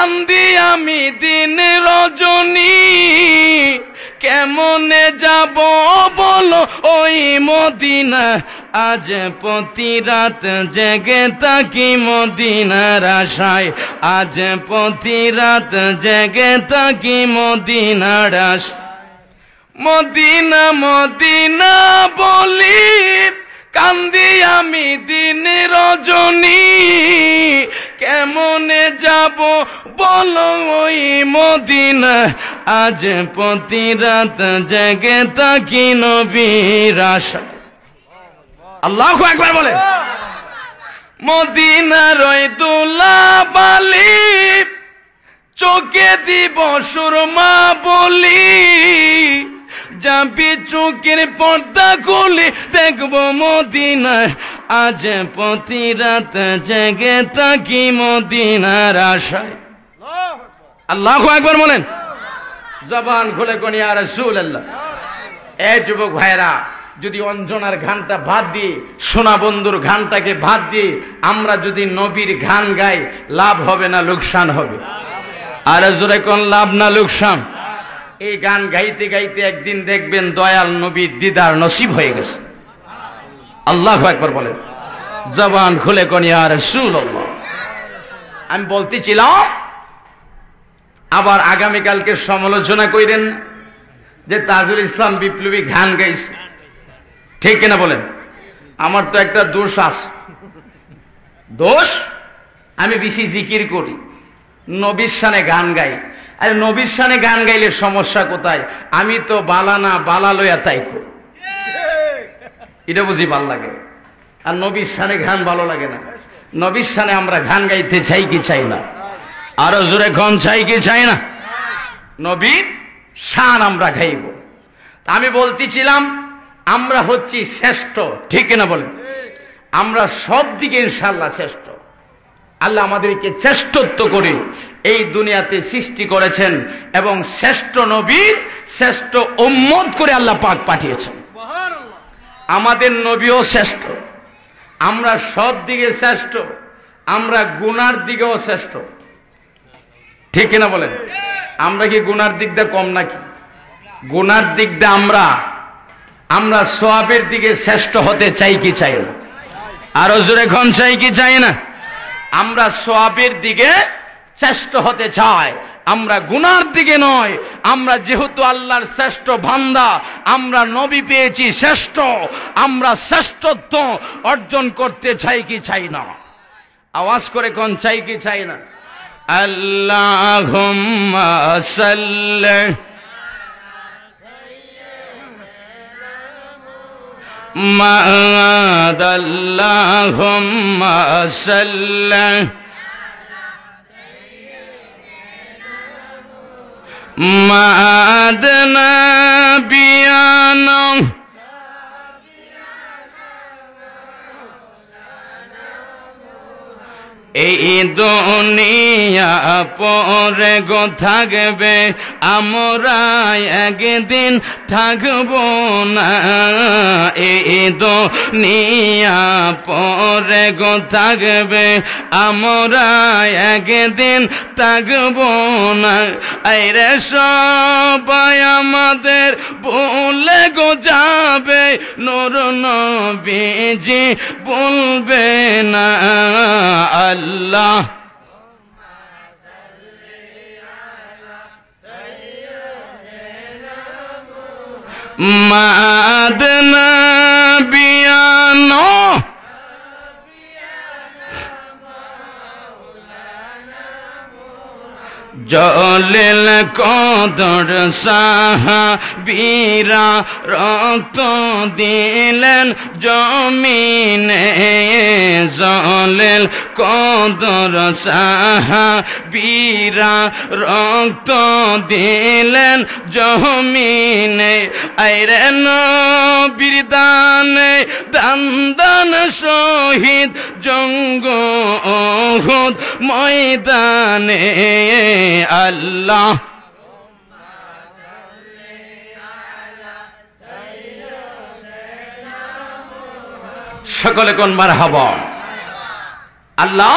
কান্দি আমি দিন রজনী, কেমনে যাব বলো ওই মদিনা? আজ প্রতি রাত জেগে তাকি মদিনার আশায়। আজ প্রতি রাত জেগে তাকি মদিনার আশায় মদিনা মদিনা বলি, কান্দি আমি দিন রজনী, কেমনে যাব বলো ওই মদিনা, আজ প্রতি রাত জেগে তাকি নবীর আশা। আল্লাহ একবার বলে। মদিনার ওই দুলা বালি চোখে দিব সুরমা বলি। যাবি চোখের পর্দা খুলে, দেখব মদিনায় আজ প্রতি রাত জেগে তাকি মদিনার আশায়। আল্লাহ একবার বলেন। জবান খুলে কোনি আর আল্লাহ যুবক ভাইরা যদি অঞ্জনার ঘানটা বাদ দিয়ে, সোনা বন্ধুর ঘানটাকে বাদ দিয়ে, আমরা যদি নবীর ঘান গাই, লাভ হবে না, লোকসান হবে। আর জোরে কোন লাভ না, লোকসান। এই গান গাইতে গাইতে একদিন দেখবেন দয়াল নবীর দিদার নসিব হয়ে গেছে। আল্লাহ একবার বলেন। জবান খুলে কোনি আর আমি বলতেছিলাম আবার আগামীকালকে সমালোচনা কইরেন যে তাজুল ইসলাম বিপ্লবী গান গাইছে। ঠিক কিনা বলেন? আমার তো একটা দোষ আছে। দোষ? আমি বেশি জিকির করি। নবীর সানে গান গাই। আরে নবীর সানে গান গাইলে সমস্যা কোথায়? আমি তো বালানা বালা লইয়া তাই এটা বুঝি ভালো লাগে। আর নবীর সানে গান ভালো লাগে না। নবীর সানে আমরা গান গাইতে চাই কি চাই না। আরও জোরে ঘন চাই কি চাই না? নবীর শান আমরা গাইব আমি বলতেছিলাম, আমরা হচ্ছি শ্রেষ্ঠ, ঠিক না বলেন? আমরা সব দিকে ইনশাল্লাহ শ্রেষ্ঠ। আল্লাহ আমাদেরকে শ্রেষ্ঠত্ব করে এই দুনিয়াতে সৃষ্টি করেছেন এবং শ্রেষ্ঠ নবীর শ্রেষ্ঠ উম্মত করে আল্লাহ পাক পাঠিয়েছেন। আমাদের নবীও শ্রেষ্ঠ। আমরা সব দিকে শ্রেষ্ঠ, আমরা গুনার দিকেও শ্রেষ্ঠ। ঠিক কিনা বলেন? আমরা কি গুনার দিক দিয়ে কম নাকি? গুনার দিক দিয়ে আমরা আমরা সোয়াবের দিকে শ্রেষ্ঠ হতে চাই কি চাই না? আরও জোরে ঘন চাই কি চাই না? আমরা সোয়াবের দিকে শ্রেষ্ঠ হতে চাই। আমরা গুনার দিকে নয়, আমরা যেহেতু আল্লাহর শ্রেষ্ঠ ভান্দা আমরা নবী পেয়েছি শ্রেষ্ঠ, আমরা শ্রেষ্ঠত্ব অর্জন করতে চাই কি চাই না? আওয়াজ করে কোন চাই কি চাই না? اللهم صل ما اللهم صل ما ادنا نبيانه এই দুনিয়া পরে গো থাকবে, আমরা একদিন থাকব না। এই দুনিয়া পরে গো থাকবে, আমরা একদিন থাকব না। আরে সবাই আমাদের বলে গো যাবে, নর নবীজি বলবে না। আল্লাহ মাদনা বিয়ানো জলেল কদর সাহা বীরা রক্ত দিলেন জমিনে জলেল কদর সাহা বীরা রক্ত দিলেন জমিনে। আইরে নবীর দানে দান দান শহীদ জঙ্গ অহুদ ময়দানে আল্লাহ। সকলে কোন মার হব আল্লাহ।